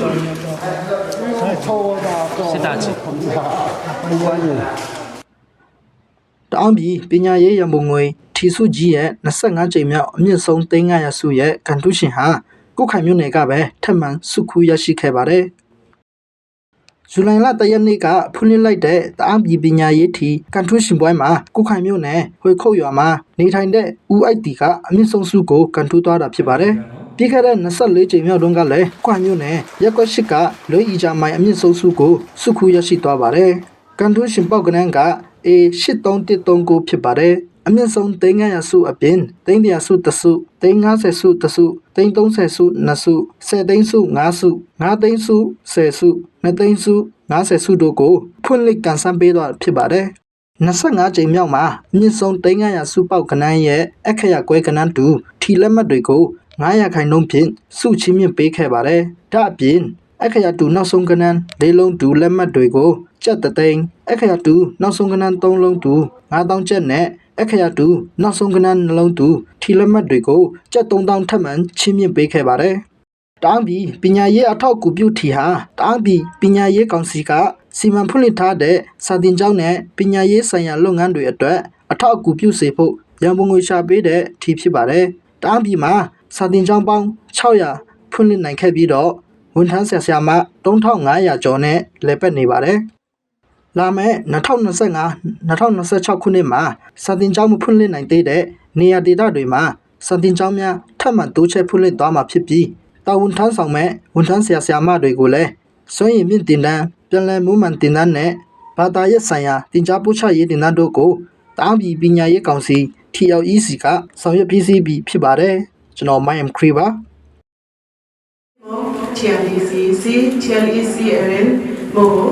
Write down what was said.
စစ်တာချီတအောင်ပြည်ပညာရေးရန်ပုံငွေထီစုကြီးရဲ့25ကြိမ်မြောက်အမြင့်ဆုံး300စုရဲ့ကန်တူးရှင်ဟာကုတ်ခိုင်မြို့နယ်ကပဲထပ်မံစုခူးရရှိခဲ့ပါတယ်။ဇူလိုင်လတရက်နေ့ကဖွင့်လှစ်လိုက်တဲ့တအောင်ပြည်ပညာရေးထီကန်တူးရှင်ပွဲမှာကုတ်ခိုင်မြို့နယ်ဝေခုတ်ရွာမှာနေထိုင်တဲ့ဦးအိုက်တီကအမြင့်ဆုံးစုကိုကန်တူးသွားတာဖြစ်ပါတယ်။ ပြီးခဲ့တဲ့24ကြိမ်မြောက်တုန်းကလည်းကွာမြို့နယ်ရက်ကွက်ရှိကလွေးဤကြမိုင်အမြင့်ဆုံးစုကိုစုခူးရရှိသွားပါတယ်။ကန်တူးရှင်ပေါက်ကနန်းက A8339 ဖြစ်ပါတယ်အမြင့်ဆုံး300စုအပြင်300စုတစု350စုတစု330စု2စု10သိန်းစု5စု9သိန်းစု10စု2သိန်းစု50စုတို့ကိုဖွင့်လှစ်ကန်ဆန်းပေးတော့ဖြစ်ပါတယ်25ကြိမ်မြောက်မှာအမြင့်ဆုံး300စုပေါက်ကနန်းရဲ့အခရကွဲကနန်းတူထီလက်မှတ်တွေကို 900ခိုင်နှုန်းဖြင့်စုချင်းမြင့်ပေးခဲ့ပါတယ်ဒါအပြင်အခရာတူနောက်ဆုံးကနန်းလေးလုံးတူလက်မှတ်တွေကိုကြက်တသိန်းအခရာတူနောက်ဆုံးကနန်းသုံးလုံးတူ9000ကျပ်နဲ့အခရာတူနောက်ဆုံးကနန်းနှလုံးတူထီလက်မှတ်တွေကိုကြက်3000ထပ်မံချင်းမြင့်ပေးခဲ့ပါတယ်။တောင်းပြီးပညာရေးအထောက်အကူပြုထီဟာတောင်းပြီးပညာရေးကောင်စီကစီမံဖွင့်လှစ်ထားတဲ့စာတင်ကျောင်းနဲ့ပညာရေးဆိုင်ရာလုပ်ငန်းတွေအတွက်အထောက်အကူပြုစေဖို့ရန်ပုံငွေရှာပေးတဲ့ထီဖြစ်ပါတယ်။တောင်းပြီးမှာ စာတင်ကျောင်းပေါင်း600ဖွင့်လှစ်နိုင်ခဲ့ပြီးတော့ဝန်ထမ်းဆရာဆရာမ3500ကျော်နဲ့လည်ပတ်နေပါတယ်။လာမယ့်2025 2026ခုနှစ်မှာစာတင်ကျောင်းမဖွင့်လှစ်နိုင်သေးတဲ့နေရာဒေသတွေမှာစာတင်ကျောင်းများထပ်မံတိုးချဲ့ဖွင့်လှစ်သွားမှာဖြစ်ပြီးတာဝန်ထမ်းဆောင်မဲ့ဝန်ထမ်းဆရာဆရာမတွေကိုလည်းစွမ်းရည်မြင့်တင်တန်းပြန်လည်မွမ်းမံတင်တန်းနဲ့ဘာသာရေးဆိုင်ရာတင် जा ပို့ချရေးတင်တန်းတို့ကိုတားပြည်ပညာရေးကောင်စီ TLEC ကဆောင်ရွက်ပြီးစီးပြီးဖြစ်ပါတယ် ကျွန်တော် Mayam Cree ပါ TLEC, C, TLEC, and Mogo,